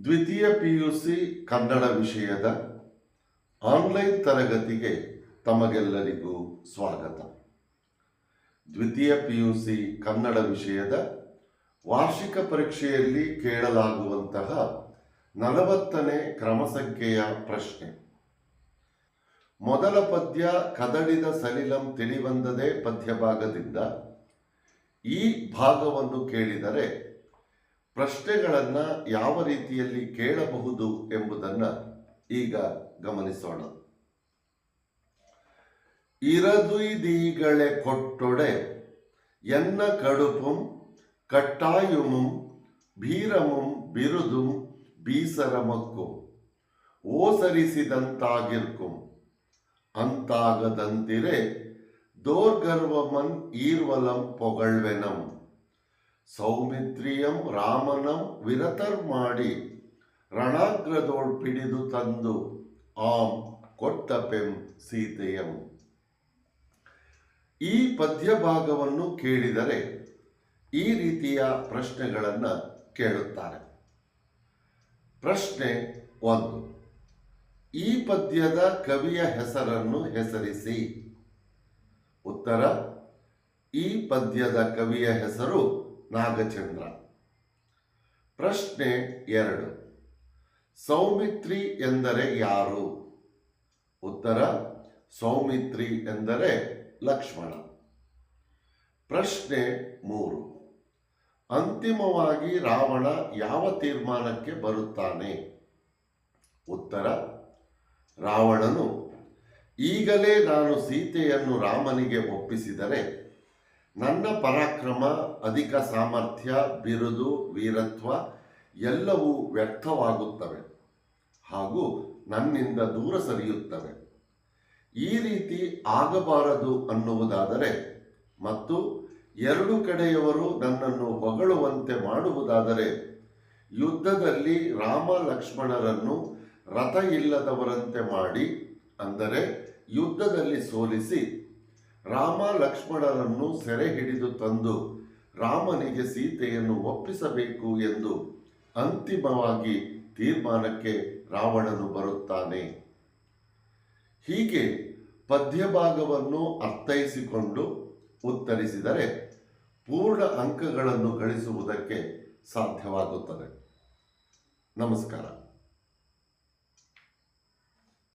ದ್ವಿತೀಯ ಪಿಯುಸಿ ಕನ್ನಡ ವಿಷಯದ ಆನ್ಲೈನ್ ತರಗತಿಗೆ ತಮಗೆಲ್ಲರಿಗೂ ಸ್ವಾಗತ. ದ್ವಿತೀಯ ಪಿಯುಸಿ ಕನ್ನಡ ವಿಷಯದ ವಾರ್ಷಿಕ ಪರೀಕ್ಷೆಯಲ್ಲಿ ಕೇಳಲಾಗುವಂತಹ ನಲವತ್ತನೇ ಕ್ರಮ ಸಂಖ್ಯೆಯ ಪ್ರಶ್ನೆ. ಮೊದಲ ಪದ್ಯ ಕದಡಿದ ಸಲಿಲಂ ತಿಳಿವಂದದೆ ಪದ್ಯ ಭಾಗದಿಂದ ಈ ಭಾಗವನ್ನು ಕೇಳಿದರೆ ಪ್ರಶ್ನೆಗಳನ್ನು ಯಾವ ರೀತಿಯಲ್ಲಿ ಕೇಳಬಹುದು ಎಂಬುದನ್ನು ಈಗ ಗಮನಿಸೋಣ. ಇರದುಯ್ದೀಗಳೆ ಕೊಟ್ಟೊಡೆ, ಎನ್ನ ಕಡುಪುಂ, ಕಟ್ಟಾಯುಮುಂ, ಭೀರಮುಂ, ಬಿರುದುಂ, ಬೀಸರಮಕ್ಕುಂ, ಓಸರಿಸಿದಂತಾಗಿರ್ಕುಂ, ಅಂತಾಗದಂತಿರೆ, ದೋರ್ಗರ್ವಮನ್ ಈರ್ವಲಂ ಪೊಗಳ್ವೆನಂ. ಸೌಮಿತ್ರಿಯಂ ರಾಮನಂ ವಿರತರ್ ಮಾಡಿ ರಣಾಗ್ರದೋಳ್ ಪಿಡಿದು ತಂದು ಆಂ ಕೊಟ್ಟಪೆಂ ಸೀತೆಯಂ. ಈ ಪದ್ಯ ಭಾಗವನ್ನು ಕೇಳಿದರೆ ಈ ರೀತಿಯ ಪ್ರಶ್ನೆಗಳನ್ನು ಕೇಳುತ್ತಾರೆ. ಪ್ರಶ್ನೆ ಒಂದು, ಈ ಪದ್ಯದ ಕವಿಯ ಹೆಸರನ್ನು ಹೆಸರಿಸಿ. ಉತ್ತರ, ಈ ಪದ್ಯದ ಕವಿಯ ಹೆಸರು ನಾಗಚಂದ್ರ. ಪ್ರಶ್ನೆ ಎರಡು. ಸೌಮಿತ್ರಿ ಎಂದರೆ ಯಾರು? ಉತ್ತರ, ಸೌಮಿತ್ರಿ ಎಂದರೆ ಲಕ್ಷ್ಮಣ. ಪ್ರಶ್ನೆ ಮೂರು. ಅಂತಿಮವಾಗಿ ರಾವಣ ಯಾವ ತೀರ್ಮಾನಕ್ಕೆ ಬರುತ್ತಾನೆ? ಉತ್ತರ, ರಾವಣನು. ಈಗಲೇ ನಾನು ಸೀತೆಯನ್ನು ರಾಮನಿಗೆ ಒಪ್ಪಿಸಿದರೆ ನನ್ನ ಪರಾಕ್ರಮ, ಅಧಿಕ ಸಾಮರ್ಥ್ಯ, ಬಿರುದು, ವೀರತ್ವ ಎಲ್ಲವೂ ವ್ಯರ್ಥವಾಗುತ್ತವೆ ಹಾಗೂ ನನ್ನಿಂದ ದೂರ ಸರಿಯುತ್ತವೆ. ಈ ರೀತಿ ಆಗಬಾರದು ಅನ್ನುವುದಾದರೆ ಮತ್ತು ಎರಡು ಕಡೆಯವರು ನನ್ನನ್ನು ಹೊಗಳುವಂತೆ ಮಾಡುವುದಾದರೆ ಯುದ್ಧದಲ್ಲಿ ರಾಮ ಲಕ್ಷ್ಮಣರನ್ನು ರಥ ಇಲ್ಲದವರಂತೆ ಮಾಡಿ, ಅಂದರೆ ಯುದ್ಧದಲ್ಲಿ ಸೋಲಿಸಿ ರಾಮ ಲಕ್ಷ್ಮಣರನ್ನು ಸೆರೆ ಹಿಡಿದು ತಂದು ರಾಮನಿಗೆ ಸೀತೆಯನ್ನು ಒಪ್ಪಿಸಬೇಕು ಎಂದು ಅಂತಿಮವಾಗಿ ತೀರ್ಮಾನಕ್ಕೆ ರಾವಣನು ಬರುತ್ತಾನೆ. ಹೀಗೆ ಪದ್ಯಭಾಗವನ್ನು ಅರ್ಥೈಸಿಕೊಂಡು ಉತ್ತರಿಸಿದರೆ ಪೂರ್ಣ ಅಂಕಗಳನ್ನು ಗಳಿಸುವುದಕ್ಕೆ ಸಾಧ್ಯವಾಗುತ್ತದೆ. ನಮಸ್ಕಾರ.